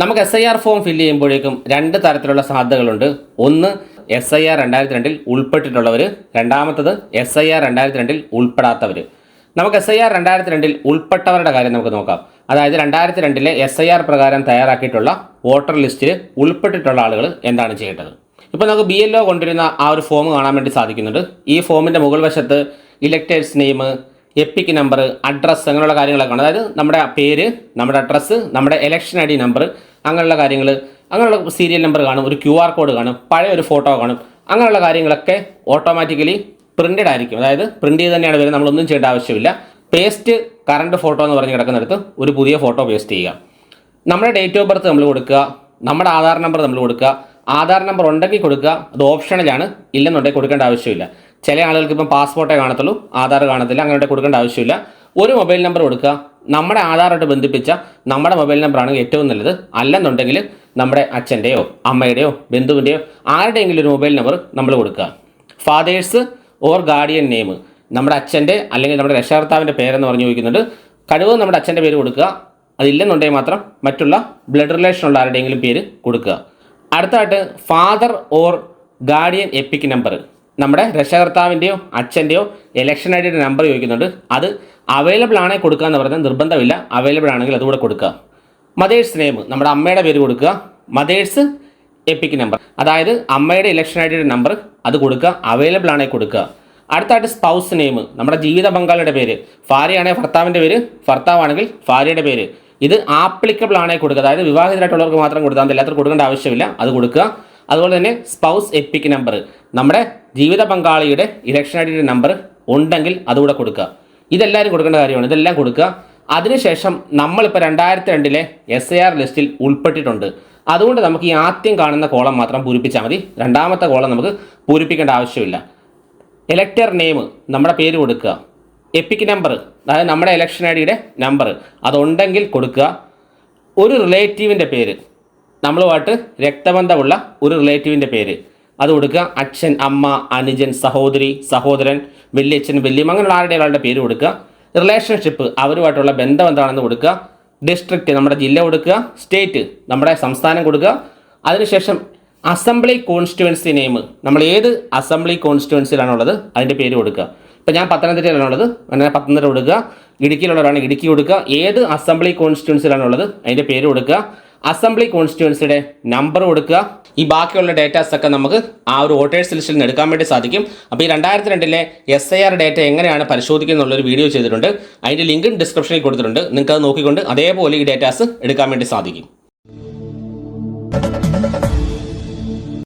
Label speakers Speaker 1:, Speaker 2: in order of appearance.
Speaker 1: നമുക്ക് S I R form fill ചെയ്യുമ്പോഴേക്കും രണ്ട് തരത്തിലുള്ള സാധ്യതകളുണ്ട്. ഒന്ന് എസ് ഐ ആർ രണ്ടായിരത്തി രണ്ടിൽ ഉൾപ്പെട്ടിട്ടുള്ളവർ രണ്ടാമത്തത് എസ് ഐ ആർ രണ്ടായിരത്തി രണ്ടിൽ ഉൾപ്പെടാത്തവർ നമുക്ക് എസ് ഐ ആർ രണ്ടായിരത്തി രണ്ടിൽ ഉൾപ്പെട്ടവരുടെ കാര്യം നമുക്ക് നോക്കാം. അതായത് രണ്ടായിരത്തി രണ്ടിലെ എസ് ഐ ആർ പ്രകാരം തയ്യാറാക്കിയിട്ടുള്ള വോട്ടർ ലിസ്റ്റിൽ ഉൾപ്പെട്ടിട്ടുള്ള ആളുകൾ എന്താണ് ചെയ്യേണ്ടത്? ഇപ്പോൾ നമുക്ക് ബി എൽ ഒ കൊണ്ടുവരുന്ന ആ ഒരു ഫോം കാണാൻ വേണ്ടി സാധിക്കുന്നുണ്ട്. ഈ ഫോമിന്റെ മുകൾ വശത്ത് electors name EPIC number address അങ്ങനെയുള്ള കാര്യങ്ങളൊക്കെ ആണ് അതായത് നമ്മുടെ പേര് നമ്മുടെ അഡ്രസ്സ് നമ്മുടെ ഇലക്ഷൻ ഐ ഡി നമ്പർ അങ്ങനെയുള്ള കാര്യങ്ങൾ അങ്ങനെയുള്ള സീരിയൽ നമ്പർ കാണും ഒരു ക്യു ആർ കോഡ് കാണും പഴയ ഒരു ഫോട്ടോ കാണും അങ്ങനെയുള്ള കാര്യങ്ങളൊക്കെ ഓട്ടോമാറ്റിക്കലി പ്രിന്റഡ് ആയിരിക്കും. അതായത് പ്രിന്റ് ചെയ്ത് തന്നെയാണ് വരുന്നത് നമ്മളൊന്നും ചെയ്യേണ്ട ആവശ്യമില്ല. പേസ്റ്റ് കറണ്ട് ഫോട്ടോ എന്ന് പറഞ്ഞ് കിടക്കുന്നിടത്ത് ഒരു പുതിയ ഫോട്ടോ പേസ്റ്റ് ചെയ്യുക. നമ്മുടെ ഡേറ്റ് ഓഫ് ബർത്ത് നമ്മൾ കൊടുക്കുക നമ്മുടെ ആധാർ നമ്പർ നമ്മൾ കൊടുക്കുക ആധാർ നമ്പർ ഉണ്ടെങ്കിൽ കൊടുക്കുക അത് ഓപ്ഷണലാണ് ഇല്ലെന്നുണ്ടെങ്കിൽ കൊടുക്കേണ്ട ആവശ്യമില്ല. ചില ആളുകൾക്ക് ഇപ്പം പാസ്പോർട്ടേ കാണത്തുള്ളൂ ആധാർ കാണത്തില്ല അങ്ങനെ കൊടുക്കേണ്ട ആവശ്യമില്ല. ഒരു മൊബൈൽ നമ്പർ കൊടുക്കുക. നമ്മുടെ ആധാറായിട്ട് ബന്ധിപ്പിച്ച നമ്മുടെ മൊബൈൽ നമ്പറാണെങ്കിൽ ഏറ്റവും നല്ലത്. അല്ലെന്നുണ്ടെങ്കിൽ നമ്മുടെ അച്ഛന്റെയോ അമ്മയുടെയോ ബന്ധുവിന്റെയോ ആരുടെയെങ്കിലും ഒരു മൊബൈൽ നമ്പർ നമ്മൾ കൊടുക്കുക. ഫാദേഴ്സ് ഓർ ഗാർഡിയൻ നെയിം നമ്മുടെ അച്ഛന്റെ അല്ലെങ്കിൽ നമ്മുടെ രക്ഷകർത്താവിന്റെ പേരെന്ന് പറഞ്ഞു ചോദിക്കുന്നുണ്ട്. കഴിവ് നമ്മുടെ അച്ഛന്റെ പേര് കൊടുക്കുക. അതില്ലെന്നുണ്ടെങ്കിൽ മാത്രം മറ്റുള്ള ബ്ലഡ് റിലേഷൻ ഉള്ള ആരുടെയെങ്കിലും പേര് കൊടുക്കുക. അടുത്തതായിട്ട് father or guardian EPIC number നമ്മുടെ രക്ഷകർത്താവിന്റെയോ അച്ഛന്റെയോ ഇലക്ഷൻ ഡിയുടെ നമ്പർ ചോദിക്കുന്നുണ്ട്. അത് അവൈലബിൾ ആണെങ്കിൽ കൊടുക്കുക എന്ന് പറഞ്ഞാൽ നിർബന്ധമില്ല. അവൈലബിൾ ആണെങ്കിൽ അതുകൂടെ കൊടുക്കുക. മദേഴ്സ് നെയിം നമ്മുടെ അമ്മയുടെ പേര് കൊടുക്കുക. മദേഴ്സ് എപ്പിക് നമ്പർ അതായത് അമ്മയുടെ ഇലക്ഷൻ ഐ ഡിയുടെ നമ്പർ അത് കൊടുക്കുക. അവൈലബിൾ ആണെങ്കിൽ കൊടുക്കുക. അടുത്തായിട്ട് സ്പൗസ് നെയിം നമ്മുടെ ജീവിത പങ്കാളിയുടെ പേര്. ഭാര്യയാണെങ്കിൽ ഭർത്താവിന്റെ പേര് ഭർത്താവാണെങ്കിൽ ഭാര്യയുടെ പേര്. ഇത് ആപ്ലിക്കബിൾ ആണെങ്കിൽ കൊടുക്കുക. അതായത് വിവാഹിതരായിട്ടുള്ളവർക്ക് മാത്രം കൊടുത്താൽ എല്ലാവർക്കും കൊടുക്കേണ്ട ആവശ്യമില്ല. അത് കൊടുക്കുക. അതുപോലെ തന്നെ സ്പൗസ് എപ്പിക് നമ്പർ നമ്മുടെ ജീവിത പങ്കാളിയുടെ ഇലക്ഷൻ ഐ ഡിയുടെ നമ്പർ ഉണ്ടെങ്കിൽ അതുകൂടെ കൊടുക്കുക. ഇതെല്ലാവരും കൊടുക്കേണ്ട കാര്യമാണ്. ഇതെല്ലാം കൊടുക്കുക. അതിനുശേഷം നമ്മളിപ്പോൾ രണ്ടായിരത്തി രണ്ടിലെ എസ് എ ആർ ലിസ്റ്റിൽ ഉൾപ്പെട്ടിട്ടുണ്ട്. അതുകൊണ്ട് നമുക്ക് ഈ ആദ്യം കാണുന്ന കോളം മാത്രം പൂരിപ്പിച്ചാൽ മതി. രണ്ടാമത്തെ കോളം നമുക്ക് പൂരിപ്പിക്കേണ്ട ആവശ്യമില്ല. ഇലക്ടർ നെയിം നമ്മുടെ പേര് കൊടുക്കുക. എപ്പിക് നമ്പർ അതായത് നമ്മുടെ ഇലക്ഷൻ ഐ ഡിയുടെ നമ്പർ അതുണ്ടെങ്കിൽ കൊടുക്കുക. ഒരു റിലേറ്റീവിന്റെ പേര്. നമ്മളുമായിട്ട് രക്തബന്ധമുള്ള ഒരു റിലേറ്റീവിന്റെ പേര്. അത് കൊടുക്കുക. അച്ഛൻ അമ്മ അനുജൻ സഹോദരി സഹോദരൻ വല്യച്ഛൻ വല്യമ്മ അങ്ങനെയുള്ള ആരുടെ ഒരാളുടെ പേര് കൊടുക്കുക. റിലേഷൻഷിപ്പ് അവരുമായിട്ടുള്ള ബന്ധം എന്താണെന്ന് കൊടുക്കുക. ഡിസ്ട്രിക്റ്റ് നമ്മുടെ ജില്ല കൊടുക്കുക. സ്റ്റേറ്റ് നമ്മുടെ സംസ്ഥാനം കൊടുക്കുക. അതിനുശേഷം അസംബ്ലി കോൺസ്റ്റിറ്റ്യുവൻസി നെയിം നമ്മൾ ഏത് അസംബ്ലി കോൺസ്റ്റിറ്റ്യുവൻസിയിലാണുള്ളത് അതിന്റെ പേര് കൊടുക്കുക. ഇപ്പം ഞാൻ പത്തനംതിട്ടയിലാണുള്ളത് അങ്ങനെ പത്തനംതിട്ട കൊടുക്കുക. ഇടുക്കിയിലുള്ളവരാണ് ഇടുക്കി കൊടുക്കുക. ഏത് അസംബ്ലി കോൺസ്റ്റിറ്റ്യുവൻസിയിലാണുള്ളത് അതിന്റെ പേര് കൊടുക്കുക. അസംബ്ലി കോൺസ്റ്റിറ്റ്യുവൻസിയുടെ നമ്പർ കൊടുക്കുക. ഈ ബാക്കിയുള്ള ഡേറ്റാസ് ഒക്കെ നമുക്ക് ആ ഒരു വോട്ടേഴ്സ് ലിസ്റ്റിൽ നിന്ന് എടുക്കാൻ വേണ്ടി സാധിക്കും. അപ്പോൾ ഈ രണ്ടായിരത്തി രണ്ടിലെ എസ് ഐ ആർ ഡേറ്റ എങ്ങനെയാണ് പരിശോധിക്കുന്നത് എന്നുള്ളൊരു വീഡിയോ ചെയ്തിട്ടുണ്ട്. അതിന്റെ ലിങ്ക് ഡിസ്ക്രിപ്ഷനിൽ കൊടുത്തിട്ടുണ്ട്. നിങ്ങൾക്ക് അത് നോക്കിക്കൊണ്ട് അതേപോലെ ഈ ഡേറ്റാസ് എടുക്കാൻ വേണ്ടി സാധിക്കും.